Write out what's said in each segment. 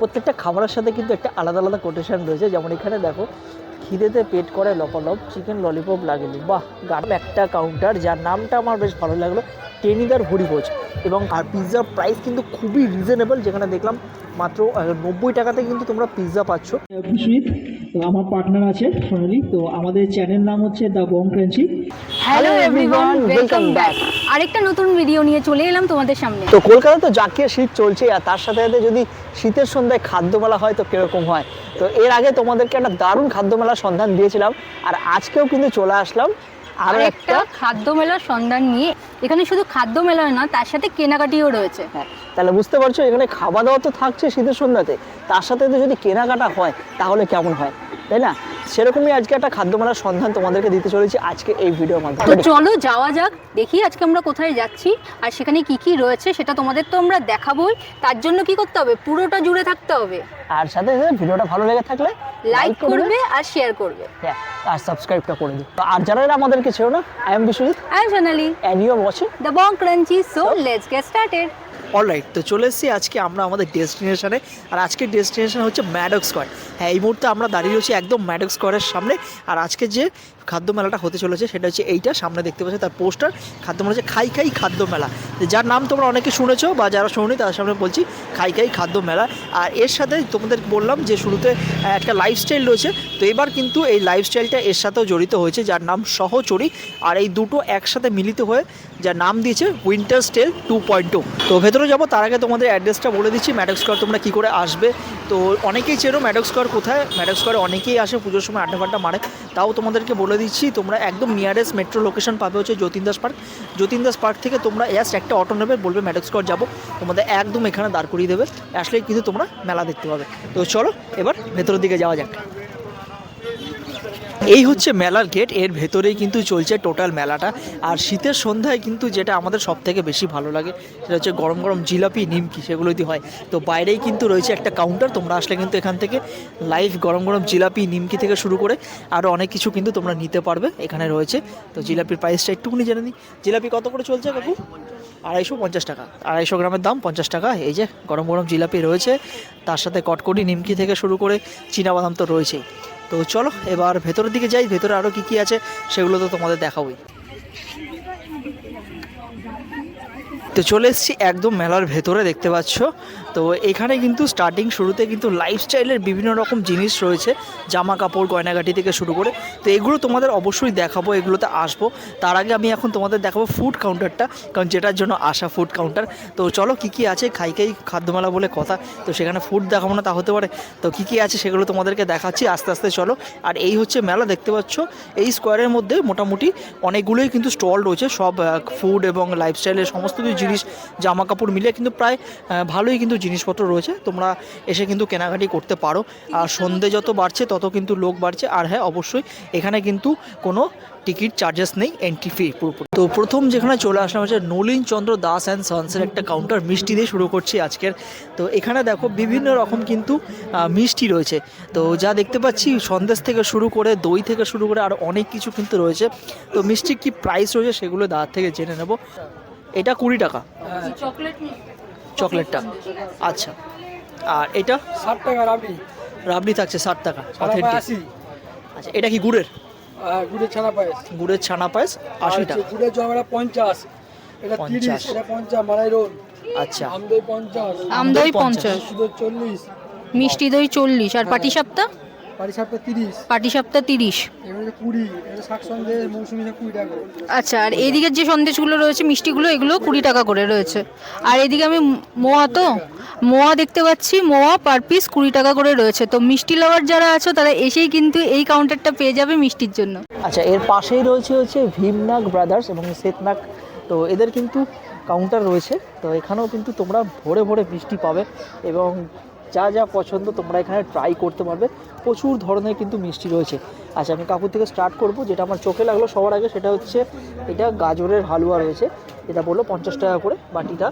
প্রত্যেকটা খাবারের সাথে কিন্তু একটা আলাদা আলাদা কোটেশন রয়েছে। যেমন এখানে দেখো, খিদেতে পেট করে লপালপ চিকেন ললিপপ লাগেনি বাহ গান একটা কাউন্টার যার নামটা আমার বেশ ভালো লাগল। টেনিদার ভরিভোজ এবং আর পিৎজার প্রাইস কিন্তু খুবই রিজনেবল যেখানে দেখলাম মাত্র নব্বই টাকাতে কিন্তু তোমরা পিৎজা পাচ্ছ। বিশ্বজিৎ তো আমার পার্টনার আছে সোনালি তো আমাদের চ্যানেল নাম হচ্ছে the Bong crunchy hello everyone welcome back আরেকটা নতুন ভিডিও নিয়ে চলে এলাম তোমাদের সামনে। তো কলকাতা তো জাকিয়ে শীত চলছে আর তার সাথে সাথে যদি শীতের সন্ধ্যায় খাদ্যমেলা হয় তো কীরকম হয়? তো এর আগে তোমাদেরকে একটা দারুণ খাদ্যমেলার সন্ধান দিয়েছিলাম আর আজকেও কিন্তু চলে আসলাম আরও আর একটা? একটা খাদ্য মেলার সন্ধান নিয়ে এখানে শুধু খাদ্য মেলা না তার সাথে কেনাকাটিও রয়েছে। হ্যাঁ তাহলে বুঝতে পারছ এখানে খাওয়া দাওয়া তো থাকছে শীতের সন্ধ্যাতে। তার সাথে যদি কেনাকাটা হয় তাহলে কেমন হয়? তাই না? সেরকমই আজকে একটা খাদ্য খাদ্যমেলার সন্ধান তোমাদেরকে দিতে চলেছি আজকে এই ভিডিওর মাধ্যমে। তো চলো যাওয়া যাক দেখি আজকে আমরা কোথায় যাচ্ছি আর সেখানে কি কি রয়েছে সেটা তোমাদের তো আমরা দেখাবোই। তার জন্য কি করতে হবে? পুরোটা জুড়ে থাকতে হবে। আর সাথে সাথে ভিডিওটা ভালো লেগে থাকলে লাইক করবে আর শেয়ার করবে। হ্যাঁ আর সাবস্ক্রাইবটা করে দিও। তো আর যারা আমাদেরকে ছিল না I am Biswajit I am Sonali and you are watching the Bong crunchy so let's get started alright তো চলে এসেছি আজকে আমরা আমাদের ডেস্টিনেশনে আর আজকের ডেস্টিনেশন হচ্ছে ম্যাডক স্কোয়ার হ্যাঁ এই মুহূর্তে আমরা দাঁড়িয়ে রয়েছি একদম ম্যাডক স্কোয়ারের সামনে। আর আজকে যে খাদ্য মেলাটা হতে চলেছে, সেটা হচ্ছে এইটা। সামনে দেখতে পাচ্ছি তার পোস্টার খাদ্য মেলা হচ্ছে খাই খাই খাদ্য মেলা যার নাম তোমরা অনেকে শুনেছো বা যারা শুনি তাদের সামনে বলছি খাই খাই খাদ্য মেলা আর এর সাথে তোমাদের বললাম যে শুরুতে একটা লাইফস্টাইল রয়েছে। তো এবার কিন্তু এই লাইফস্টাইলটা এর সাথেও জড়িত হয়েছে, যার নাম সহচরি। আর এই দুটো একসাথে মিলিত হয়ে, যার নাম দিয়েছে winter stall two point two তো ভেতরে যাব, তার আগে তোমাদের অ্যাড্রেসটা বলে দিচ্ছি ম্যাডক স্কোয়ার তোমরা কী করে আসবে। তো অনেকেই চেনো ম্যাডক স্কোয়ার কোথায়? ম্যাডক অনেকেই আসে, পুজোর সময় আড্ডা ফাড্ডা মারে। তাও তোমাদেরকে বলে দিচ্ছি, তোমরা একদম নিয়ারেস্ট মেট্রো লোকেশন পাবে হচ্ছে যতীন দাস পার্ক যতীন দাস পার্ক থেকে তোমরা জাস্ট একটা অটো নেবে, বলবে ম্যাডক স্কোয়ার যাব। তোমাদের একদম এখানে দাঁড় করিয়ে দেবে। আসলেই কিন্তু তোমরা মেলা দেখতে পাবে। তো চলো, এবার ভেতরের দিকে যাওয়া যাক। এই হচ্ছে মেলার গেটের ভেতরেই কিন্তু চলছে টোটাল মেলাটা। আর শীতের সন্ধ্যায় কিন্তু যেটা আমাদের সব থেকে বেশি ভালো লাগে, সেটা হচ্ছে গরম গরম জিলাপি, নিমকি, সেগুলো দিয়ে হয়। তো বাইরেই কিন্তু রয়েছে একটা কাউন্টার তোমরা আসলে কিন্তু এখান থেকে লাইভ গরম গরম জিলাপি, নিমকি থেকে শুরু করে আরও অনেক কিছু কিন্তু তোমরা নিতে পারবে এখানে রয়েছে। তো জিলাপির প্রাইসটা একটুকুনি জেনে নিই। জিলাপি কত করে চলছে কাকু? আড়াইশো পঞ্চাশ টাকা। আড়াইশো গ্রামের দাম পঞ্চাশ টাকা। এই যে গরম গরম জিলাপি রয়েছে, তার সাথে কটকটি নিমকি থেকে শুরু করে চীনাবাদাম তো রয়েছেই। তো চলো, এবার ভেতরের দিকে যাই, ভেতরে আরও কী কী আছে সেগুলো তো তোমাদের দেখাবোই। তো চলে এসছি একদম মেলার ভেতরে, দেখতে পাচ্ছ। তো এখানে কিন্তু স্টার্টিং শুরুতে কিন্তু লাইফস্টাইলের বিভিন্ন রকম জিনিস রয়েছে জামা কাপড় গয়নাগাটি থেকে শুরু করে। তো এগুলো তোমাদের অবশ্যই দেখাবো, এগুলোতে আসব। তার আগে আমি এখন তোমাদের দেখাবো ফুড কাউন্টারটা কারণ যেটার জন্য আসা ফুড কাউন্টার তো চলো কী কী আছে, খাই খাই খাদ্যমেলা বলে কথা। তো সেখানে ফুড দেখাবো না, তা হতে পারে। তো কী কী আছে সেগুলো তোমাদেরকে দেখাচ্ছি, আস্তে আস্তে চলো। আর এই হচ্ছে মেলা, দেখতে পাচ্ছ? এই স্কোয়ারের মধ্যে মোটামুটি অনেকগুলোই কিন্তু স্টল রয়েছে, সব ফুড এবং লাইফস্টাইলের সমস্ত কিছু জিনিস জামা কাপড় মিলে কিন্তু প্রায় ভালোই কিন্তু জিনিসপত্র রয়েছে তোমরা এসে কিন্তু কেনাকাটি করতে পারো। আর সন্ধে যত বাড়ছে তত কিন্তু লোক বাড়ছে। আর হ্যাঁ অবশ্যই এখানে কিন্তু কোনো টিকিট চার্জেস নেই এন্ট্রি ফি পুরোপুরি। তো প্রথম যেখানে চলে আসলাম হচ্ছে নলিন চন্দ্র দাস অ্যান্ড সন্সের একটা কাউন্টার মিষ্টি দিয়ে শুরু করছি আজকের। তো এখানে দেখো বিভিন্ন রকম কিন্তু মিষ্টি রয়েছে। তো যা দেখতে পাচ্ছি সন্দেশ থেকে শুরু করে দই থেকে শুরু করে আর অনেক কিছু কিন্তু রয়েছে। তো মিষ্টির কি প্রাইস রয়েছে সেগুলো দাঁড় থেকে জেনে নেব। এটা কুড়ি টাকা। চকলেট চকলেটটা। আচ্ছা। আর এটা? ষাট টাকা রাবড়ি। রাবড়ি থাকছে ষাট টাকা অথেন্টিক আচ্ছা এটা কি গুড়ের? আর গুড়ের ছানা পায়েস। গুড়ের ছানা পায়েস আশি টাকা। গুড়ের জমাটা পঞ্চাশ। এটা তিরিশ 50 এটা পঞ্চাশ মালাই রোল। আচ্ছা। আমদই পঞ্চাশ। আমদই পঞ্চাশ। পঞ্চাশ। সুদর চল্লিশ। মিষ্টি দই চল্লিশ। আর পাটি সাপ্তাহ পাটি সাপটা তিরিশ। পাটি সাপ্তাহ তিরিশ। এগুলো হচ্ছে শাক সন্দেশ মৌসুমি শাক কুড়ি টাকা আচ্ছা আর এইদিকের যে সন্দেশগুলো রয়েছে মিষ্টিগুলো এগুলো কুড়ি টাকা করে রয়েছে। আর এদিকে আমি মোয়া তো মোয়া দেখতে পাচ্ছি মোয়া পার পিস কুড়ি টাকা করে রয়েছে। তো মিষ্টি লাভার যারা আছো তারা এসেই কিন্তু এই কাউন্টারটা পেয়ে যাবে মিষ্টির জন্য। আচ্ছা এর পাশেই রয়েছে হচ্ছে ভীমনাগ ব্রাদার্স এবং শ্বেতনাগ। তো এদের কিন্তু কাউন্টার রয়েছে। তো এখানেও কিন্তু তোমরা ভরে ভরে মিষ্টি পাবে এবং যা যা পছন্দ তোমরা এখানে ট্রাই করতে পারবে। প্রচুর ধরনের কিন্তু মিষ্টি রয়েছে। আচ্ছা আমি কাকুর থেকে স্টার্ট করব। যেটা আমার চোখে লাগল সবার আগে সেটা হচ্ছে এটা গাজরের হালুয়া রয়েছে। এটা বলল পঞ্চাশ টাকা করে বাটিটা।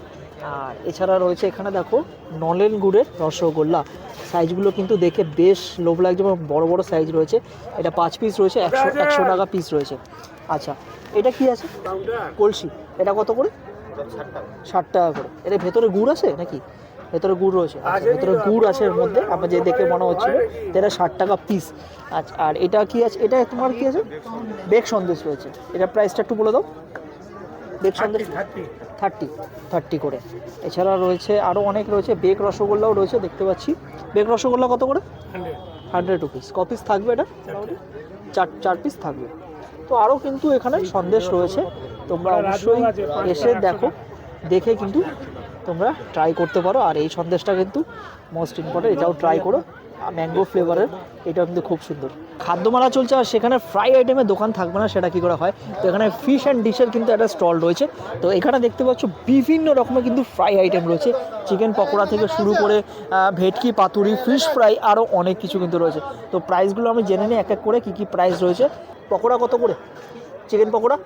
আর এছাড়া রয়েছে এখানে দেখো নলেন গুড়ের রসগোল্লা। সাইজগুলো কিন্তু দেখে বেশ লোভ লাগছে এবং বড়ো বড়ো সাইজ রয়েছে। এটা পাঁচ পিস রয়েছে একশো একশো টাকা পিস রয়েছে। আচ্ছা এটা কি আছে? কলসি। এটা কত করে? ষাট টাকা করে। এর ভেতরে গুড় আছে নাকি? ভেতরে গুড় রয়েছে। আচ্ছা, ভেতরে গুড় আছে এর মধ্যে আমার যে দেখে মনে হচ্ছিল এটা ষাট টাকা পিস আচ্ছা আর এটা কি আছে? এটা তোমার কি আছে? বেক সন্দেশ রয়েছে। এটা প্রাইসটা একটু বলে দাও। বেক সন্দেশ থার্টি থার্টি করে। এছাড়া রয়েছে আরও অনেক রয়েছে। বেক রসগোল্লাও রয়েছে দেখতে পাচ্ছি। বেক রসগোল্লা কত করে? হান্ড্রেড রুপিস ক পিস থাকবে এটা? চার চার পিস থাকবে। তো আরও কিন্তু এখানে সন্দেশ রয়েছে। তোমরা অবশ্যই এসে দেখো। দেখে কিন্তু তোমরা ট্রাই করতে পারো। আর এই সন্দেশটা কিন্তু মোস্ট ইম্পর্টেন্ট এটাও ট্রাই করো। ম্যাঙ্গো ফ্লেভারের এটাও কিন্তু খুব সুন্দর। খাদ্যমালা চলছে, আর সেখানে ফ্রাই আইটেমের দোকান থাকবে না, সেটা কী করে হয়? তো এখানে ফিশ অ্যান্ড ডিশের কিন্তু একটা স্টল রয়েছে। তো এখানে দেখতে পাচ্ছ, বিভিন্ন রকমের কিন্তু ফ্রাই আইটেম রয়েছে। চিকেন পকোড়া থেকে শুরু করে ভেটকি, পাতুরি ফিশ ফ্রাই আরও অনেক কিছু কিন্তু রয়েছে। তো প্রাইসগুলো আমি জেনে নিই, এক এক করে কী কী প্রাইস রয়েছে। পকোড়া কত করে? চিকেন পকোড়া?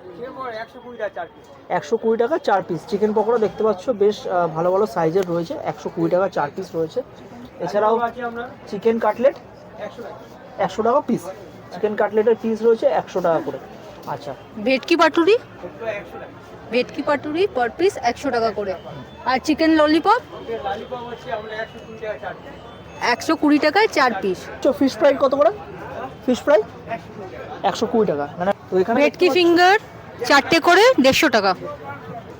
একশো কুড়ি টাকা চার পিস চিকেন পকোড়া দেখতে পাচ্ছ বেশ ভালো ভালো সাইজের রয়েছে। একশো কুড়ি টাকা চার পিস রয়েছে। এছাড়াও চিকেন কাটলেট একশো টাকা। পিস চিকেন কাটলেটের পিস রয়েছে একশো টাকা করে। আচ্ছা। ভেটকি পাটুরি? ভেটকি পাটুরি পার পিস একশো টাকা করে। আর চিকেন ললিপপ একশো কুড়ি টাকায় চার পিস ফিশ ফ্রাই কত করে? Fish fry? একশো কুড়ি টাকা। মানে তো এখানে ভেটকি ফিঙ্গার চারটে করে দেড়শো টাকা।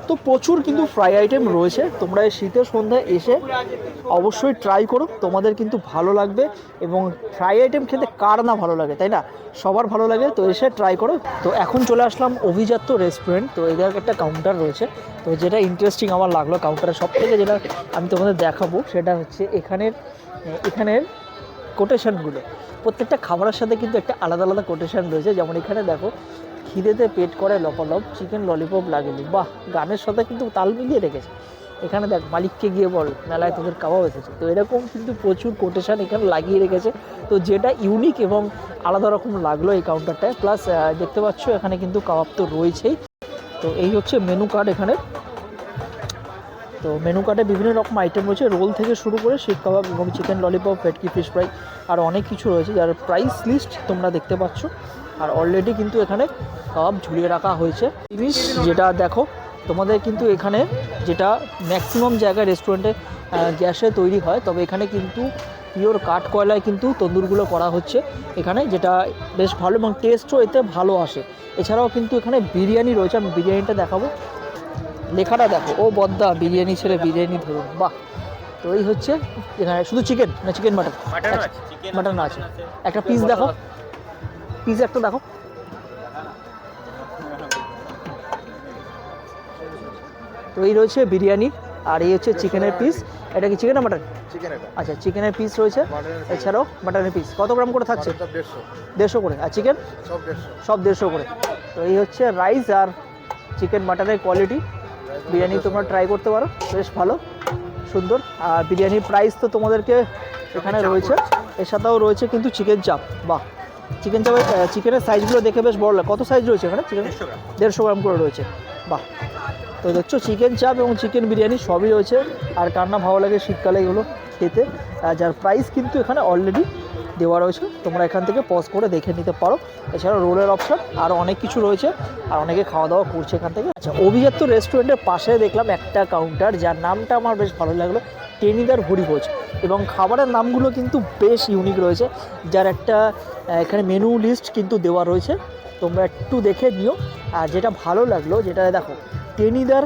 তো প্রচুর কিন্তু ফ্রাই আইটেম রয়েছে। তোমরা এই শীতের সন্ধ্যায় এসে অবশ্যই ট্রাই করো। তোমাদের কিন্তু ভালো লাগবে এবং ফ্রাই আইটেম খেতে কার না ভালো লাগে তাই না? সবার ভালো লাগে তো এসে ট্রাই করো। তো এখন চলে আসলাম অভিজাত্য রেস্টুরেন্ট। তো এদের একটা কাউন্টার রয়েছে। তো যেটা ইন্টারেস্টিং আমার লাগল কাউন্টারের সব থেকে যেটা আমি তোমাদের দেখাবো সেটা হচ্ছে এখানের এখানের কোটেশনগুলো প্রত্যেকটা খাবারের সাথে কিন্তু একটা আলাদা আলাদা কোটেশন রয়েছে। যেমন এখানে দেখো খিদেতে পেট করে লপলপ চিকেন ললিপপ লাগেনি। বাহ গানের সাথে কিন্তু তাল মিলিয়ে রেখেছে। এখানে দেখ মালিককে গিয়ে বল মেলায় তোদের কাবাব এসেছে। তো এরকম কিন্তু প্রচুর কোটেশন এখানে লাগিয়ে রেখেছে। তো যেটা ইউনিক এবং আলাদা রকম লাগল এই কাউন্টারটায় প্লাস দেখতে পাচ্ছ এখানে কিন্তু কাবাব তো রয়েছেই। তো এই হচ্ছে মেনু কার্ড এখানে। তো মেনু কার্ডে বিভিন্ন রকম আইটেম রয়েছে। রোল থেকে শুরু করে শিখ কাবাব এবং chicken lollipop bhetki fish fry আর অনেক কিছু রয়েছে যার প্রাইস লিস্ট তোমরা দেখতে পাচ্ছ। আর অলরেডি কিন্তু এখানে কাবাব ঝুলিয়ে রাখা হয়েছে। জিনিস যেটা দেখো, তোমাদের কিন্তু এখানে যেটা ম্যাক্সিমাম জায়গায় রেস্টুরেন্টে গ্যাসে তৈরি হয়, তবে এখানে কিন্তু পিওর কাঠ কয়লায় কিন্তু তন্দুরগুলো করা হচ্ছে। এখানে যেটা বেশ ভালো এবং টেস্টও এতে ভালো আসে। এছাড়াও কিন্তু এখানে বিরিয়ানি রয়েছে, আমি বিরিয়ানিটা দেখাবো। লেখাটা দেখো ও বদ্দা বিরিয়ানি ছেড়ে বিরিয়ানি ধরুন বাহ। তো এই হচ্ছে এখানে শুধু চিকেন না চিকেন মাটন মাটন আছে একটা পিস দেখো। পিস একটা দেখো। তো এই রয়েছে বিরিয়ানি আর এই হচ্ছে চিকেনের পিস এটা কি চিকেন না মাটন আচ্ছা চিকেনের পিস রয়েছে। এছাড়াও মাটনের পিস কত গ্রাম করে থাকছে? দেড়শো। দেড়শো করে। আর চিকেন সব দেড়শো। করে। তো এই হচ্ছে রাইস আর চিকেন মাটনের কোয়ালিটি বিরিয়ানি তোমরা ট্রাই করতে পারো। বেশ ভালো সুন্দর। আর বিরিয়ানির প্রাইস তো তোমাদেরকে এখানে রয়েছে। এর সাথেও রয়েছে কিন্তু চিকেন চাপ বাহ! চিকেন চাপের চিকেনের সাইজগুলো দেখে বেশ বড় লাগে। কত সাইজ রয়েছে এখানে চিকেন দেড়শো গ্রাম। করে রয়েছে। বাহ! তো দেখছ চিকেন চাপ এবং চিকেন বিরিয়ানি সবই রয়েছে। আর কার না ভালো লাগে শীতকালে এগুলো খেতে। আর যার প্রাইস কিন্তু এখানে অলরেডি দেওয়া রয়েছে। তোমরা এখান থেকে পজ করে দেখে নিতে পারো। এছাড়া রোলের অপশান আরও অনেক কিছু রয়েছে। আর অনেকে খাওয়া দাওয়া করছে এখান থেকে। আচ্ছা অভিজাত্য রেস্টুরেন্টের পাশে দেখলাম একটা কাউন্টার যার নামটা আমার বেশ ভালো লাগল, টেনিদার হরিভোজ। এবং খাবারের নামগুলো কিন্তু বেশ ইউনিক রয়েছে। যার একটা এখানে মেনু লিস্ট কিন্তু দেওয়া রয়েছে। তোমরা একটু দেখে নিও। আর যেটা ভালো লাগল, যেটা দেখো, টেনিদার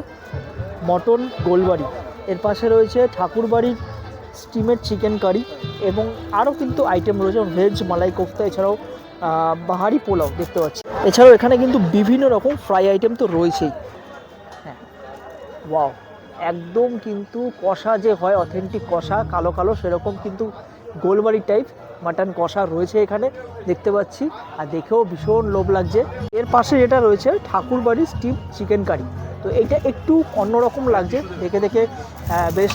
মটন গোলবাড়ি। এর পাশে রয়েছে ঠাকুরবাড়ির স্টিমের চিকেন কারি এবং আরও কিন্তু আইটেম রয়েছে, ভেজ, মালাই কোফতা, এছাড়াও বাহারি পোলাও দেখতে পাচ্ছি। এছাড়াও এখানে কিন্তু বিভিন্ন রকম ফ্রাই আইটেম তো রয়েছেই। হ্যাঁ ওয়াও, একদম কিন্তু কষা যে হয়, অথেন্টিক কষা, কালো কালো, সেরকম কিন্তু গোলবাড়ি টাইপ মাটন কষা রয়েছে এখানে, দেখতে পাচ্ছি। আর দেখেও ভীষণ লোভ লাগছে। এর পাশে যেটা রয়েছে ঠাকুরবাড়ি স্টিম চিকেন কারি। তো এইটা একটু অন্যরকম লাগছে। দেখে দেখে বেশ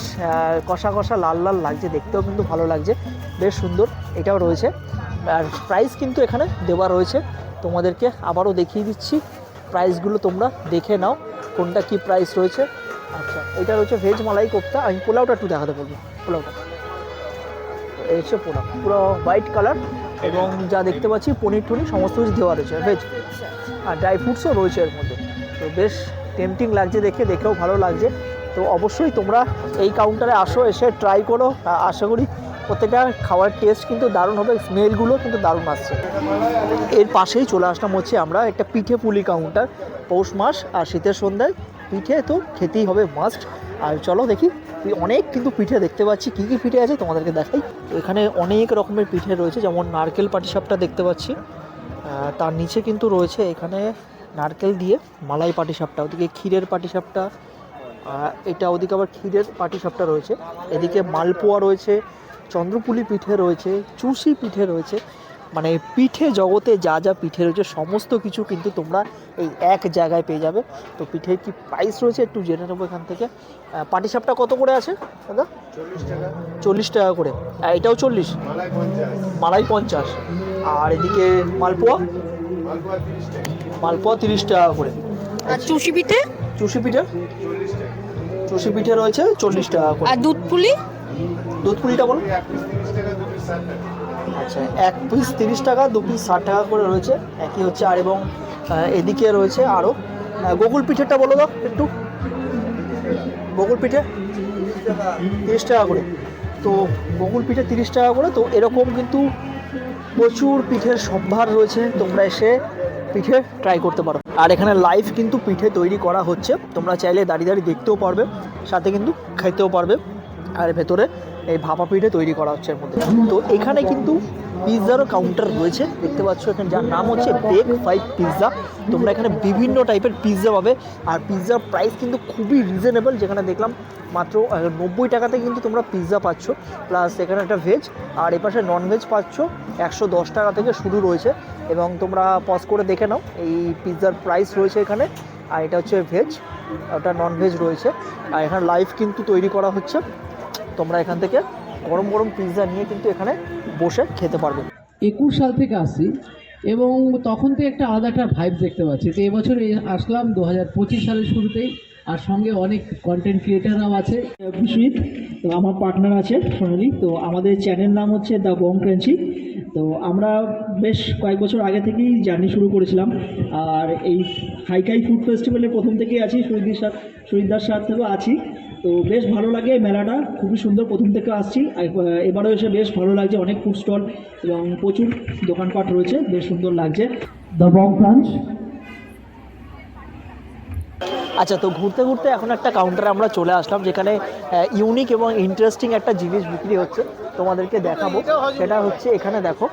কষা কষা লাল লাল লাগছে। দেখতেও কিন্তু ভালো লাগছে। বেশ সুন্দর এটাও রয়েছে। আর প্রাইস কিন্তু এখানে দেওয়া রয়েছে। তোমাদেরকে আবারও দেখিয়ে দিচ্ছি। প্রাইসগুলো তোমরা দেখে নাও, কোনটা কি প্রাইস রয়েছে। আচ্ছা এটা রয়েছে ভেজ মালাই কোপ্তা। আমি পোলাওটা একটু দেখাতে বলব। পোলাওটা। এই হচ্ছে পোলাও। পুরো হোয়াইট কালার এবং যা দেখতে পাচ্ছি পনির টনির সমস্ত কিছু দেওয়া রয়েছে। ভেজ আর ড্রাই ফ্রুটসও রয়েছে এর মধ্যে। তো বেশ টেম্পটিং লাগছে দেখে, দেখেও ভালো লাগছে। তো অবশ্যই তোমরা এই কাউন্টারে আসো, এসে ট্রাই করো। আশা করি প্রত্যেকটা খাওয়ার টেস্ট কিন্তু দারুণ হবে স্মেলগুলো কিন্তু দারুণ আসছে। এর পাশেই চলে আসলাম হচ্ছে আমরা একটা পিঠে পুলি কাউন্টার পৌষ মাস আর শীতের সন্ধ্যায়। পিঠে তো খেতেই হবে মাস্ট আর চলো দেখি অনেক কিন্তু পিঠে দেখতে পাচ্ছি। কী কী পিঠে আছে তোমাদেরকে দেখাই? তো এখানে অনেক রকমের পিঠে রয়েছে, যেমন নারকেল পাটিসাপটা দেখতে পাচ্ছি। তার নিচে কিন্তু রয়েছে এখানে নারকেল দিয়ে মালাই পাটিসাপটা, ওদিকে ক্ষীরের পাটিসাপটা এটা ওদিকে আবার ক্ষীরের পাটিসাপটা রয়েছে। এদিকে মালপোয়া রয়েছে, চন্দ্রপুলি পিঠে রয়েছে চুষি পিঠে রয়েছে। মানে পিঠে জগতে যা যা পিঠে রয়েছে, সমস্ত কিছু কিন্তু তোমরা এই এক জায়গায় পেয়ে যাবে। তো পিঠের কি প্রাইস রয়েছে একটু জেনে নেব এখান থেকে। পাটিসাপটা কত করে আছে, দাদা? চল্লিশ টাকা করে। এটাও চল্লিশ। মালাই পঞ্চাশ। আর এদিকে মালপোয়া? মালপোয়া তিরিশ টাকা করে। আর চুষি পিঠে? চুষি পিঠে? চুষি পিঠে রয়েছে চল্লিশ টাকা করে। আর দুধ পুলি? দুধ পুলিটা বলো আচ্ছা এক পিস তিরিশ টাকা দু পিস ষাট টাকা করে রয়েছে। একই হচ্ছে আর এবং এদিকে রয়েছে আরও। গোকুল পিঠেটা বলো দাও একটু। বকুল পিঠে? তিরিশ টাকা করে। তো বকুল পিঠে তিরিশ টাকা করে। তো এরকম কিন্তু প্রচুর পিঠের সম্ভার রয়েছে, তোমরা এসে পিঠে ট্রাই করতে পারো। আর এখানে লাইভ কিন্তু পিঠে তৈরি করা হচ্ছে, তোমরা চাইলে দাঁড়িয়ে দাঁড়িয়ে দেখতেও পারবে, সাথে কিন্তু খেতেও পারবে। আর ভেতরে এই ভাপা পিঠে তৈরি করা হচ্ছে এর মধ্যে। তো এখানে কিন্তু পিৎজারও কাউন্টার রয়েছে। দেখতে পাচ্ছ এখানে যার নাম হচ্ছে বেক ফাইভ পিৎজা তোমরা এখানে বিভিন্ন টাইপের পিৎজা পাবে। আর পিৎজার প্রাইস কিন্তু খুবই রিজনেবল যেখানে দেখলাম মাত্র নব্বই টাকাতে কিন্তু তোমরা পিৎজা পাচ্ছ। প্লাস এখানে একটা ভেজ আর এপাশে নন ভেজ পাচ্ছ। একশো দশ টাকা থেকে শুরু রয়েছে। এবং তোমরা পজ করে দেখে নাও, এই পিৎজার প্রাইস রয়েছে এখানে। আর এটা হচ্ছে ভেজ ওটা নন ভেজ রয়েছে। আর এখানে লাইভ কিন্তু তৈরি করা হচ্ছে। তোমরা এখান থেকে গরম গরম পিৎজা নিয়ে কিন্তু এখানে বসে খেতে পারবেন একুশ সাল থেকে আসছি এবং তখন থেকে একটা আলাদা একটা ভাইব দেখতে পাচ্ছি। তো এবছর এই আসলাম দু হাজার পঁচিশ সালের শুরুতেই আর সঙ্গে অনেক কন্টেন্ট ক্রিয়েটাররাও আছে। বিশ্বজিৎ তো আমার পার্টনার আছে সোনালি। তো আমাদের চ্যানেল নাম হচ্ছে দ্য বং ক্রাঞ্চি তো আমরা বেশ কয়েক বছর আগে থেকেই জার্নি শুরু করেছিলাম। আর এই হাইকাই ফুড ফেস্টিভ্যালে প্রথম থেকেই আছি সুরিদার সাথে সুরিদার সাথেও আছি। তো বেশ ভালো লাগে মেলাটা। খুবই সুন্দর প্রথম থেকে আসছি। এবারও এসে বেশ ভালো লাগছে। অনেক ফুড স্টল এবং প্রচুর দোকানপাট রয়েছে। বেশ সুন্দর লাগছে। দ্য বং ক্রাঞ্চ আচ্ছা তো ঘুরতে ঘুরতে এখন একটা কাউন্টারে আমরা চলে আসলাম যেখানে ইউনিক এবং ইন্টারেস্টিং একটা জিনিস বিক্রি হচ্ছে। তোমাদেরকে দেখাবো। সেটা হচ্ছে এখানে দেখো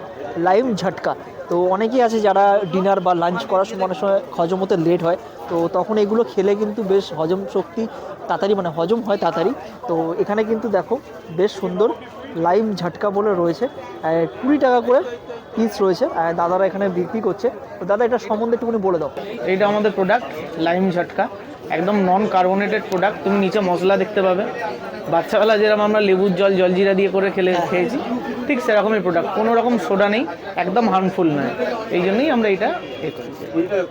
লাইম ঝটকা। তো অনেকেই আছে যারা ডিনার বা লাঞ্চ করার সময় অনেক সময় হজম হতে লেট হয়। তো তখন এগুলো খেলে কিন্তু বেশ হজম শক্তি তাড়াতাড়ি মানে হজম হয় তাড়াতাড়ি। তো এখানে কিন্তু দেখো বেশ সুন্দর লাইম ঝাটকা বলে রয়েছে। কুড়ি টাকা করে পিস রয়েছে। আর দাদারা এখানে বিক্রি করছে। তো দাদা এটা সম্বন্ধে একটুখানি বলে দাও। এইটা আমাদের প্রোডাক্ট লাইম ঝাটকা। একদম নন কার্বোনেটেড প্রোডাক্ট তুমি নিচে মশলা দেখতে পাবে। বাচ্চাবেলা যেরকম আমরা লেবুর জল জলজিরা দিয়ে করে খেলে খেয়েছি। ঠিক সেরকমই প্রোডাক্ট কোনো রকম সোডা নেই একদম হার্মফুল নয়। এই জন্যই আমরা এটা এ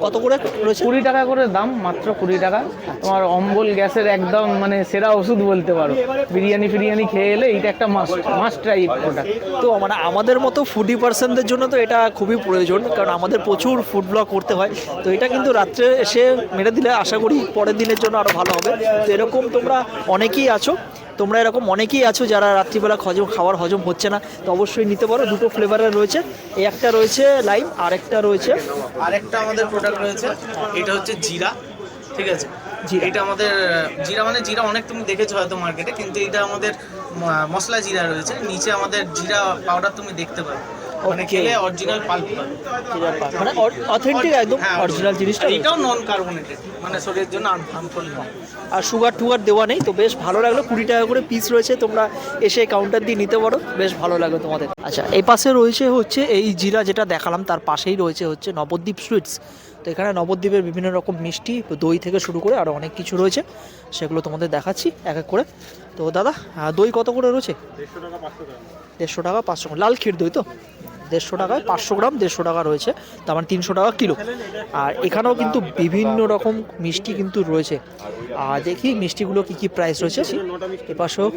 কত করে কুড়ি টাকা করে দাম মাত্র কুড়ি টাকা। তোমার অম্বল গ্যাসের একদম মানে সেরা ওষুধ বলতে পারো। বিরিয়ানি ফিরিয়ানি খেয়ে এলে এইটা একটা মাস্ট মাস্ট ট্রাই প্রোডাক্ট তো মানে আমাদের মতো ফুডি পার্সনদের জন্য তো এটা খুবই প্রয়োজন কারণ আমাদের প্রচুর ফুড ব্লগ করতে হয়। তো এটা কিন্তু রাত্রে এসে মেরে দিলে আশা করি পরের দিনের জন্য আরও ভালো হবে। তো এরকম তোমরা অনেকেই আছো। তোমরা এরকম অনেকেই আছো যারা রাত্রিবেলা হজম খাবার হজম হচ্ছে না তো অবশ্যই নিতে পারো। দুটো ফ্লেভারের রয়েছে। এই একটা রয়েছে লাইম আর একটা রয়েছে আরেকটা আমাদের প্রোডাক্ট রয়েছে। এটা হচ্ছে জিরা ঠিক আছে। এটা আমাদের জিরা মানে জিরা অনেক তুমি দেখেছ হয়তো মার্কেটে কিন্তু এটা আমাদের মশলা জিরা রয়েছে। নিচে আমাদের জিরা পাউডার তুমি দেখতে পাবে। মানে খেলে অরিজিনাল পাল্প মানে অথেন্টিক একদম হ্যাঁ, অরিজিনাল জিনিসটা এটাও নন কার্বোনেটেড মানে শরীরের জন্য হার্মফুল নয়। আর সুগার টুগার দেওয়া নেই, তো বেশ ভালো লাগল। কুড়ি টাকা করে পিস রয়েছে, তোমরা এসে কাউন্টার দিয়ে নিতে পারো। বেশ ভালো লাগল তোমাদের। আচ্ছা এই পাশে রয়েছে হচ্ছে এই জিরা যেটা দেখালাম, তার পাশেই রয়েছে হচ্ছে নবদ্বীপ সুইটস তো এখানে নবদ্বীপের বিভিন্ন রকম মিষ্টি, দই থেকে শুরু করে আরও অনেক কিছু রয়েছে, সেগুলো তোমাদের দেখাচ্ছি এক এক করে। তো দাদা দই কত করে রয়েছে? দেড়শো টাকা, পাঁচশো গ্রাম লাল ক্ষীর দই তো? দেড়শো টাকায় পাঁচশো গ্রাম, দেড়শো টাকা রয়েছে, তার মানে তিনশো টাকা কিলো। আর এখানেও কিন্তু বিভিন্ন রকম মিষ্টি কিন্তু রয়েছে। আর দেখি মিষ্টিগুলো কি কি প্রাইস রয়েছে। এপাশেও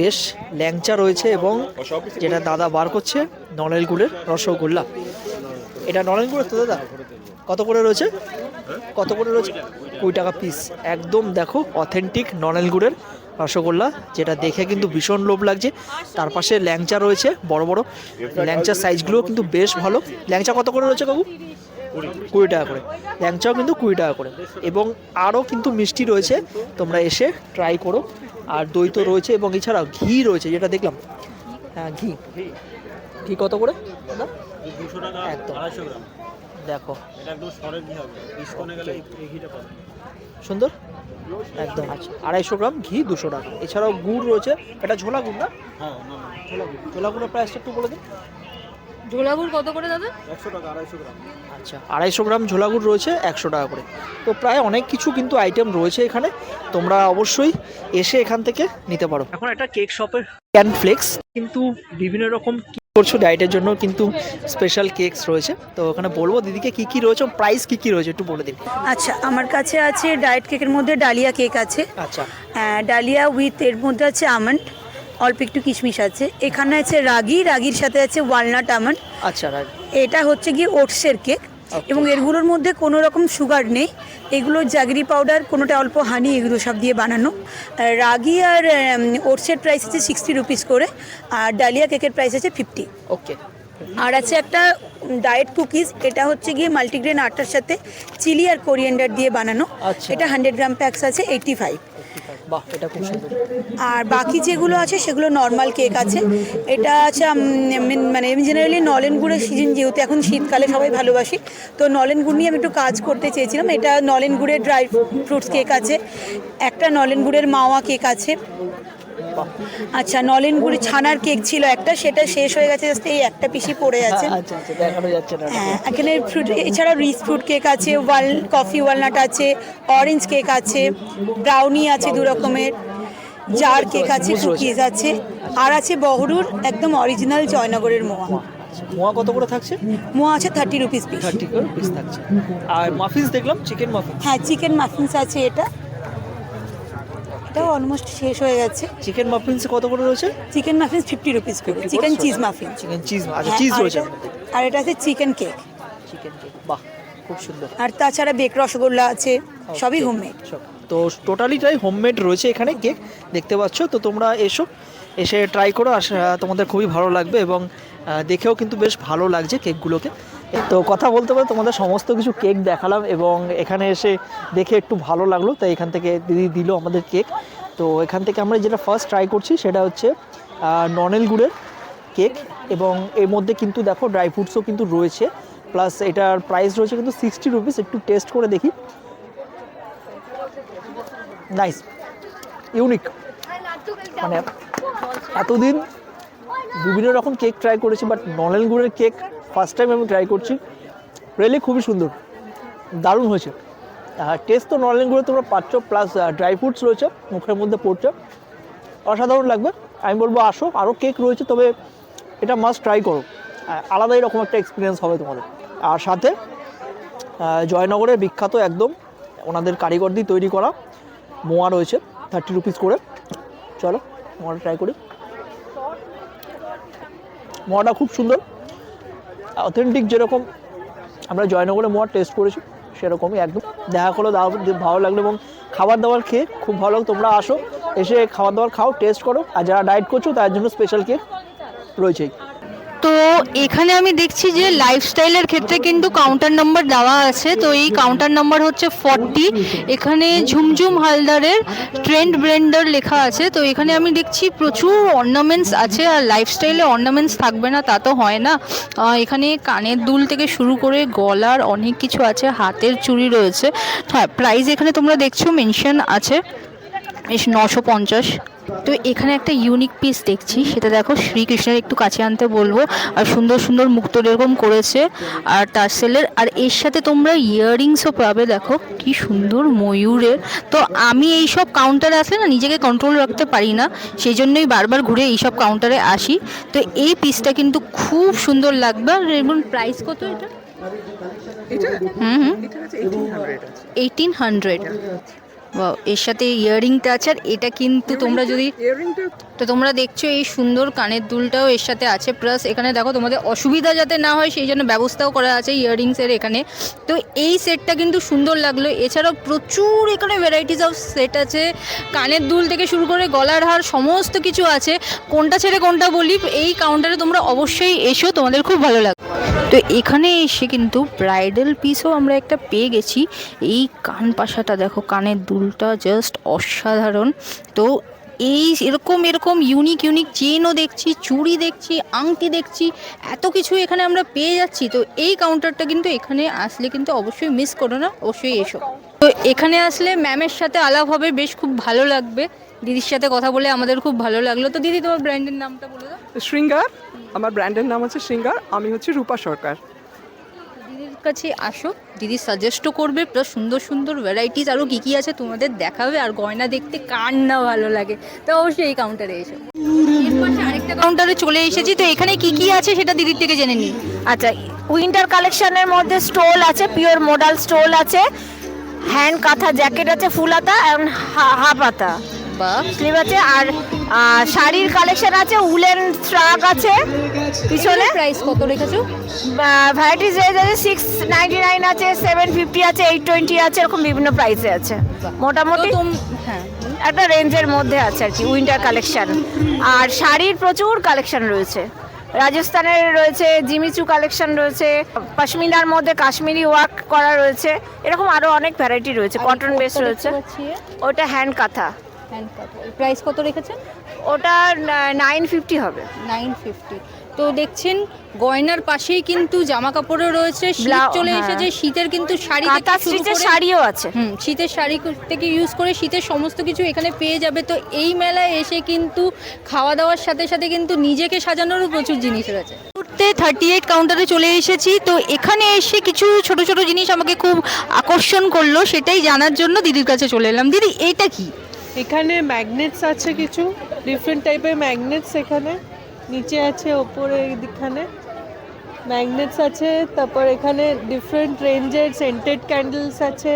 বেশ ল্যাংচা রয়েছে এবং যেটা দাদা বার করছে নলেল গুড়ের রসগোল্লা। এটা নলেন গুড়ের তো দাদা? কত করে রয়েছে? কত করে রয়েছে? কুড়ি টাকা পিস একদম দেখো অথেন্টিক ননেল গুড়ের রসগোল্লা যেটা দেখে কিন্তু ভীষণ লোভ লাগছে। তার পাশে ল্যাংচা রয়েছে বড় বড়। ল্যাংচার সাইজগুলোও কিন্তু বেশ ভালো। ল্যাংচা কত করে রয়েছে কাকু কুড়ি টাকা করে। ল্যাংচাও কিন্তু কুড়ি টাকা করে। এবং আরও কিন্তু মিষ্টি রয়েছে তোমরা এসে ট্রাই করো। আর দই তো রয়েছে এবং এছাড়াও ঘি রয়েছে যেটা দেখলাম। হ্যাঁ ঘি। ঘি কত করে? একদম। দেখো। সুন্দর? একদম। আচ্ছা আড়াইশো গ্রাম ঘি দুশো টাকা। এছাড়াও গুড় রয়েছে। এটা ঝোলা গুড় না? হ্যাঁ ঝোলা গুড়। ঝোলা গুড়ের প্রাইসটা একটু বলে দিন। ঝোলাগুড় কত করে দাদা? একশো টাকা আড়াইশো গ্রাম। আচ্ছা আড়াইশো গ্রাম ঝোলা গুড় রয়েছে একশো টাকা করে। তো প্রায় অনেক কিছু কিন্তু আইটেম রয়েছে এখানে। তোমরা অবশ্যই এসে এখান থেকে নিতে পারো। এখন একটা কেক শপের ক্যান ফ্লেক্স কিন্তু বিভিন্ন রকম করছ ডায়েটের জন্য কিন্তু স্পেশাল কেকস রয়েছে। তো ওখানে বলব দিদিকে কী কী রয়েছে প্রাইস কী কী রয়েছে একটু বলে দিন। আচ্ছা আমার কাছে আছে ডায়েট কেকের মধ্যে ডালিয়া কেক আছে। আচ্ছা। ডালিয়া উইথ এর মধ্যে আছে আমন্ড অল্প একটু কিশমিশ আছে। এখানে আছে রাগি রাগির সাথে আছে ওয়ালনাট আমন্ড আচ্ছা রাগি। এটা হচ্ছে গিয়ে ওটসের কেক এবং এরগুলোর মধ্যে কোনো রকম সুগার নেই। এগুলো জাগরি পাউডার কোনোটা অল্প হানি এগুলো সব দিয়ে বানানো। রাগি আর ওটসের প্রাইস আছে সিক্সটি রুপিস করে আর ডালিয়া কেকের প্রাইস আছে ফিফটি ওকে আর আছে একটা ডায়েট কুকিজ এটা হচ্ছে গিয়ে মাল্টিগ্রেন আটার সাথে চিলি আর কোরিয়েন্ডার দিয়ে বানানো। আচ্ছা। এটা হান্ড্রেড গ্রাম প্যাকস আছে এইটি ফাইভ বাহ, এটা খুব সুন্দর। আর বাকি যেগুলো আছে, সেগুলো নর্মাল কেক আছে। এটা আছে মানে আমি জেনারেলি নলেন গুড়ের সিজন যেহেতু এখন শীতকালে সবাই ভালোবাসি, তো নলেন গুড় নিয়ে আমি একটু কাজ করতে চেয়েছিলাম। এটা নলেন গুড়ের ড্রাই ফ্রুটস কেক আছে, একটা নলেন গুড়ের মাওয়া কেক আছে আচ্ছা নলেনগুড়ি ছানার কেক ছিল একটা সেটা শেষ হয়ে গেছে জাস্ট এই একটা পিসি পড়ে আছে। আচ্ছা আচ্ছা দেখানো যাচ্ছে না। হ্যাঁ এখানে ফ্রুট এছাড়া রিচ ফ্রুট কেক আছে ওয়াল কফি ওয়ালনাট আছে অরেঞ্জ কেক আছে ব্রাউনি আছে দু রকমের জার কেক আছে কুকিজ আছে আর আছে বহরুর একদম অরিজিনাল জয়নগরের মোয়া। আচ্ছা, মোয়া কত করে থাকছে? মোয়া আছে থার্টি রুপিস পিস থার্টি করে পিস থাকছে। আর মাফিনস দেখলাম চিকেন মাফিন হ্যাঁ চিকেন মাফিনস আছে এটা। এটাও অলমোস্ট শেষ হয়ে গেছে। চিকেন মাফিনস কত করে রয়েছে? চিকেন মাফিনস ফিফটি রুপিস করে। Chicken cheese muffin chicken cheese আচ্ছা চিজ রয়েছে আর এটা আছে চিকেন কেক চিকেন কেক বাহ খুব সুন্দর। আর তাছাড়া বেক রসগোল্লা আছে সবই হোমমেড তো টোটালিটাই হোমমেড রয়েছে এখানে কেক দেখতে পাচ্ছ তো তোমরা এসো এসে ট্রাই করো আশা তোমাদের খুবই ভালো লাগবে এবং দেখেও কিন্তু বেশ ভালো লাগছে কেকগুলোকে তো কথা বলতে বলতে তোমাদের সমস্ত কিছু কেক দেখালাম এবং এখানে এসে দেখে একটু ভালো লাগল, তাই এখান থেকে দিদি দিল আমাদের কেক। তো এখান থেকে আমরা যেটা ফার্স্ট ট্রাই করছি সেটা হচ্ছে ননেল গুড়ের কেক এবং এর মধ্যে কিন্তু দেখো ড্রাই ফ্রুটসও কিন্তু রয়েছে প্লাস এটার প্রাইস রয়েছে কিন্তু সিক্সটি রুপিস একটু টেস্ট করে দেখি। নাইস ইউনিক মানে এতদিন বিভিন্ন রকম কেক ট্রাই করেছি বাট নলেন গুড়ের কেক ফার্স্ট টাইম আমি ট্রাই করছি। রিয়েলি খুবই সুন্দর। দারুণ হয়েছে। টেস্ট তো নলেন গুঁড়ো তোমরা পাচ্ছ প্লাস ড্রাই ফ্রুটস রয়েছে, মুখের মধ্যে পড়ছে। অসাধারণ লাগবে। আমি বলব আসো আরও কেক রয়েছে, তবে এটা মাস্ট ট্রাই করো। আলাদাই রকম একটা এক্সপিরিয়েন্স হবে তোমাদের। আর সাথে জয়নগরের বিখ্যাত একদম ওনাদের কারিগর দিয়ে তৈরি করা মোয়া রয়েছে থার্টি রুপিস করে। চলো, মোয়াটা ট্রাই করি। মোয়াটা খুব সুন্দর। অথেন্টিক যেরকম আমরা জয়নগরে মোয়া টেস্ট করেছি, সেরকমই একদম। দেখা করল ভালো লাগল এবং খাবার দাবার খেয়ে খুব ভালো লাগল, তোমরা আসো, এসে খাবার দাবার খাও টেস্ট করো। আর যারা ডায়েট করছ তার জন্য স্পেশাল কেক রয়েছেই। তো এখানে আমি দেখছি যে লাইফস্টাইলের ক্ষেত্রে কিন্তু কাউন্টার নাম্বার দেওয়া আছে। তো এই কাউন্টার নাম্বার হচ্ছে ফর্টি এখানে ঝুমঝুম হালদারের ট্রেন্ড ব্রেন্ডার লেখা আছে। তো এখানে আমি দেখছি প্রচুর অর্নামেন্টস আছে আর লাইফস্টাইলে অর্নামেন্টস থাকবে না, তা তো হয় না। এখানে কানের দুল থেকে শুরু করে গলার অনেক কিছু আছে, হাতের চুড়ি রয়েছে। হ্যাঁ প্রাইস এখানে তোমরা দেখছ মেনশন আছে। নশো পঞ্চাশ। তো এখানে একটা ইউনিক পিস দেখছি সেটা দেখো শ্রীকৃষ্ণের একটু কাছে আনতে বলব। আর সুন্দর সুন্দর মুক্ত এরকম করেছে আর তার সেলের আর এর সাথে তোমরা ইয়াররিংসও পাবে দেখো কি সুন্দর ময়ূরের। তো আমি এই সব কাউন্টারে আসলে না নিজেকে কন্ট্রোল রাখতে পারি না সেই জন্যই বারবার ঘুরে এই সব কাউন্টারে আসি। তো এই পিসটা কিন্তু খুব সুন্দর লাগবে আর এবং প্রাইস কত এটা? হুম হুম। এইটিন হান্ড্রেড এর সাথে ইয়াররিংটা আছে আর এটা কিন্তু তোমরা যদি তো তোমরা দেখছ এই সুন্দর কানের দুলটাও এর সাথে আছে। প্লাস এখানে দেখো তোমাদের অসুবিধা যাতে না হয় সেই জন্য ব্যবস্থাও করা আছে ইয়াররিংসের এখানে। তো এই সেটটা কিন্তু সুন্দর লাগল। এছাড়াও প্রচুর এখানে ভ্যারাইটিস অফ সেট আছে। কানের দুল থেকে শুরু করে গলার হার সমস্ত কিছু আছে। কোনটা ছেড়ে কোনটা বলি এই কাউন্টারে তোমরা অবশ্যই এসো তোমাদের খুব ভালো লাগবে। তো এখানে এসে কিন্তু ব্রাইডাল পিসও আমরা একটা পেয়ে গেছি। এই কান পাশাটা দেখো, কানের দুলটা জাস্ট অসাধারণ। তো এই এরকম এরকম ইউনিক ইউনিক চেনও দেখছি, চুড়ি দেখছি, আংটি দেখছি, এত কিছু এখানে আমরা পেয়ে যাচ্ছি। তো এই কাউন্টারটা কিন্তু এখানে আসলে কিন্তু অবশ্যই মিস করো না, অবশ্যই এসো। তো এখানে আসলে ম্যামের সাথে আলাপ হবে, বেশ খুব ভালো লাগবে। দিদির সাথে কথা বলে আমাদের খুব ভালো লাগল। তো দিদি তোমার ব্র্যান্ডের নামটা বলে দাও শৃঙ্গার আমার ব্র্যান্ডের নাম হচ্ছে শৃঙ্গার আমি হচ্ছে রূপা সরকার। দিদির কাছে আসো দিদি সাজেস্টও করবে প্লাস সুন্দর সুন্দর ভ্যারাইটিস আরও কী কী আছে তোমাদের দেখাবে আর গয়না দেখতে কার না ভালো লাগে। তো অবশ্যই এই কাউন্টারে এসো। আরেকটা কাউন্টারে চলে এসেছি তো এখানে কি কি আছে সেটা দিদির থেকে জেনে নিই। আচ্ছা উইন্টার কালেকশনের মধ্যে স্টোল আছে পিওর মডাল স্টোল আছে হ্যান্ড কাঁথা জ্যাকেট আছে ফুল হাতা এবং হাফ হাতা। বা স্লিভ আছে আর শাড়ির কালেকশন আছে উলেন স্ট্রাক আছে। পিছনে। প্রাইস কত রেখেছো? ভ্যারাইটিস রেঞ্জ আছে সিক্স নাইনটি নাইন আছে সেভেন ফিফটি আছে এইট টোয়েন্টি আছে এরকম বিভিন্ন প্রাইসে আছে। মোটামুটি হ্যাঁ। একটা রেঞ্জের মধ্যে আছে আর কি উইন্টার কালেকশন আর শাড়ির প্রচুর কালেকশন রয়েছে। রাজস্থানের রয়েছে জিমিচু কালেকশন রয়েছে পশমিনার মধ্যে কাশ্মীরি ওয়ার্ক করা রয়েছে। এরকম আরও অনেক ভ্যারাইটি রয়েছে কটন বেস রয়েছে। ওটা হ্যান্ড কাঁথা প্রাইস কত? রেখেছেন? ওটা নাইন ফিফটি হবে। নাইন ফিফটি তো দেখছেন গয়নার পাশেই কিন্তু জামা কাপড়ও রয়েছে। শীত চলে হ্যাঁ। এসেছে। শীতের কিন্তু শাড়ি স্টিচের শাড়িও আছে। হুম শীতের শাড়ি থেকে ইউজ করে শীতের সমস্ত কিছু এখানে পেয়ে যাবে। তো এই মেলায় এসে কিন্তু খাওয়া দাওয়ার সাথে সাথে কিন্তু নিজেকে সাজানোরও প্রচুর জিনিস রয়েছে। মুহূর্তে থার্টি এইট কাউন্টারে চলে এসেছি। তো এখানে এসে কিছু ছোট ছোট জিনিস আমাকে খুব আকর্ষণ করল সেটাই জানার জন্য দিদির কাছে চলে এলাম। দিদি এটা কি? এখানে ম্যাগনেটস আছে কিছু ডিফারেন্ট টাইপের ম্যাগনেটস এখানে নিচে আছে ওপরে এখানে ম্যাগনেটস আছে তারপর এখানে ডিফারেন্ট রেঞ্জের সেন্টেড ক্যান্ডেলস আছে।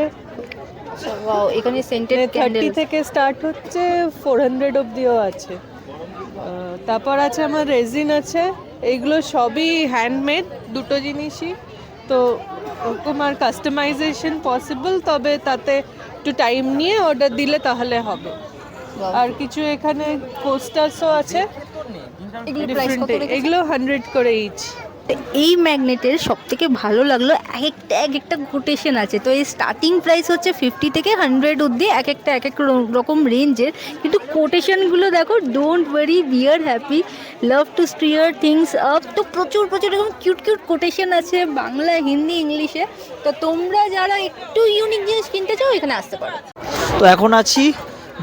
ওয়াও এখানে সেন্টেড থার্টি ক্যান্ডেল থেকে স্টার্ট হচ্ছে ফোর হান্ড্রেড অবধিও আছে। তারপর আছে আমার রেজিন আছে এইগুলো সবই হ্যান্ডমেড দুটো জিনিসই। তো ওরকম আর কাস্টমাইজেশন পসিবল তবে তাতে একটু টাইম নিয়ে অর্ডার দিলে তাহলে হবে। আর কিছু এখানে পোস্টার্সও আছে? এগুলো হান্ড্রেড করে ইচ এই ম্যাগনেটের সব থেকে ভালো লাগল এক একটা এক একটা কোটেশন আছে। তো এই স্টার্টিং প্রাইস হচ্ছে ফিফটি থেকে হান্ড্রেড অব্দি এক একটা এক এক রকম রেঞ্জের কিন্তু কোটেশনগুলো দেখো don't worry be happy love to stir things up তো প্রচুর প্রচুর এরকম কিউট কিউট কোটেশন আছে বাংলা, হিন্দি ইংলিশে তো তোমরা যারা একটু ইউনিক জিনিস কিনতে চাও, এখানে আসতে পারো। তো এখন আছি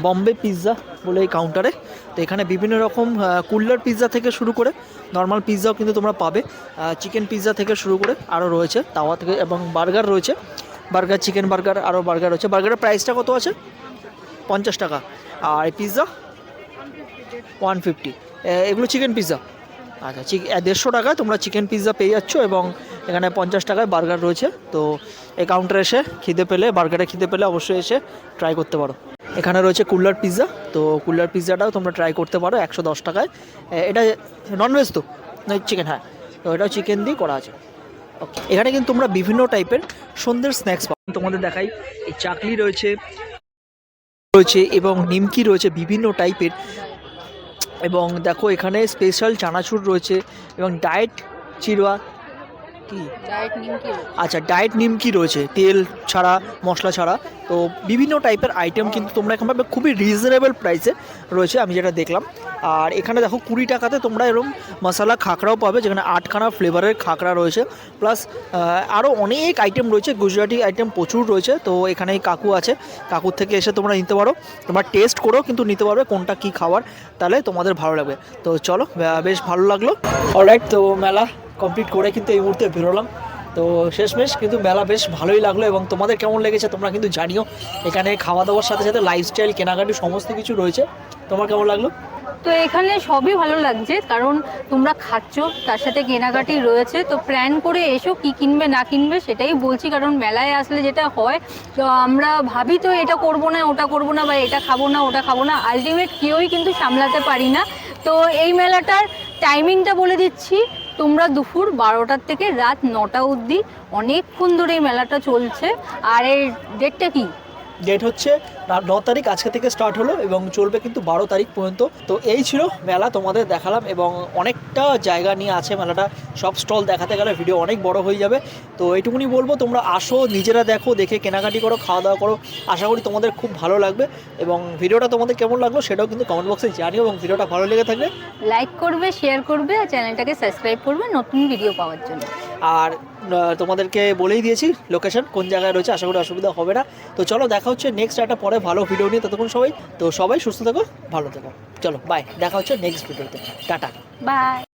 বম্বে পিৎজা বলে এই কাউন্টারে তো এখানে বিভিন্ন রকম কুল্লার পিৎজা থেকে শুরু করে নর্মাল পিৎজাও কিন্তু তোমরা পাবে। চিকেন পিৎজা থেকে শুরু করে আরও রয়েছে, তাওয়া থেকে এবং বার্গার রয়েছে। বার্গার চিকেন বার্গার আরও বার্গার রয়েছে। বার্গারের প্রাইসটা কত আছে? পঞ্চাশ টাকা। আর পিৎজা ওয়ান ফিফটি এগুলো চিকেন পিৎজা আচ্ছা চিক দেড়শো টাকায় তোমরা চিকেন পিৎজা পেয়ে যাচ্ছ এবং এখানে পঞ্চাশ টাকায় বার্গার রয়েছে। তো, এই কাউন্টারে এসে খিদে পেলে বার্গারে খিদে পেলে অবশ্যই এসে ট্রাই করতে পারো। এখানে রয়েছে কুল্লার পিৎজা। তো কুল্লার পিৎজাটাও তোমরা ট্রাই করতে পারো একশো দশ টাকায়। এটা ননভেজ তো? চিকেন হ্যাঁ। তো এটাও চিকেন দিয়ে করা আছে। এখানে কিন্তু তোমরা বিভিন্ন টাইপের সন্ধ্যের স্ন্যাক্স পাবে তোমাদের দেখাই। এই চাকলি রয়েছে রয়েছে এবং নিমকি রয়েছে বিভিন্ন টাইপের এবং দেখো এখানে স্পেশাল চানাচুর রয়েছে এবং ডায়েট চিড়া কি? ডায়েট নিমকি আচ্ছা ডায়েট নিমকি রয়েছে তেল ছাড়া মশলা ছাড়া। তো বিভিন্ন টাইপের আইটেম কিন্তু তোমরা এখন পাবে খুবই রিজনেবল প্রাইসে রয়েছে আমি যেটা দেখলাম। আর এখানে দেখো কুড়ি টাকাতে তোমরা এরকম মশালা খাকড়াও পাবে যেখানে আটখানা ফ্লেভারের খাকড়া রয়েছে। প্লাস আরও অনেক আইটেম রয়েছে গুজরাটি আইটেম প্রচুর রয়েছে। তো এখানে কাকু আছে কাকুর থেকে এসে তোমরা নিতে পারো। তোমরা টেস্ট করো কিন্তু নিতে পারবে কোনটা কী খাবার তাহলে তোমাদের ভালো লাগবে। তো চলো বেশ ভালো লাগল। অলরাইট তো মেলা কমপ্লিট করে কিন্তু এই মুহূর্তে বেরোলাম। তো শেষমেশ কিন্তু মেলা বেশ ভালোই লাগল এবং তোমাদের কেমন লেগেছে তোমরা কিন্তু জানিও। এখানে খাওয়া দাওয়ার সাথে সাথে লাইফস্টাইল কেনাকাটি সমস্ত কিছু রয়েছে। তোমার কেমন লাগল? তো এখানে সবই ভালো লাগছে, কারণ তোমরা খাচ্ছ, তার সাথে কেনাকাটি রয়েছে। তো প্ল্যান করে এসো কি কিনবে, না কিনবে সেটাই বলছি, কারণ মেলায় আসলে যেটা হয়, তো আমরা ভাবি তো এটা করব না, ওটা করব না বা এটা খাব না, ওটা খাব না। আলটিমেট কেউই কিন্তু সামলাতে পারি না। তো এই মেলাটার টাইমিংটা বলে দিচ্ছি তোমরা দুপুর বারোটার থেকে রাত নটা অবধি অনেকক্ষণ ধরে এই মেলাটা চলছে। আর এর ডেটটা কি? ডেট হচ্ছে না- তারিখ আজকে থেকে স্টার্ট হলো এবং চলবে কিন্তু বারো তারিখ পর্যন্ত। তো এই ছিল মেলা তোমাদের দেখালাম এবং অনেকটা জায়গা নিয়ে আছে মেলাটা। সব স্টল দেখাতে গেলে ভিডিও অনেক বড় হয়ে যাবে। তো এইটুকুনি বলব তোমরা আসো নিজেরা দেখো দেখে কেনাকাটি করো খাওয়া দাওয়া করো। আশা করি তোমাদের খুব ভালো লাগবে এবং ভিডিওটা তোমাদের কেমন লাগল সেটাও কিন্তু কমেন্ট বক্সে জানিও এবং ভিডিওটা ভালো লেগে থাকলে। লাইক করবে শেয়ার করবে আর চ্যানেলটাকে সাবস্ক্রাইব করবে নতুন ভিডিও পাওয়ার জন্য। আর তোমাদেরকে বলেই দিয়েছি লোকেশন কোন জায়গায় রয়েছে আশা করি অসুবিধা হবে না। তো চলো দেখা হচ্ছে নেক্সট একটা পরে। ভালো ভিডিও নিয়ে ততক্ষণ সবাই, তো সবাই সুস্থ থাকো, ভালো থেকো। চলো বাই দেখা হচ্ছে নেক্সট ভিডিওতে টাটা। বাই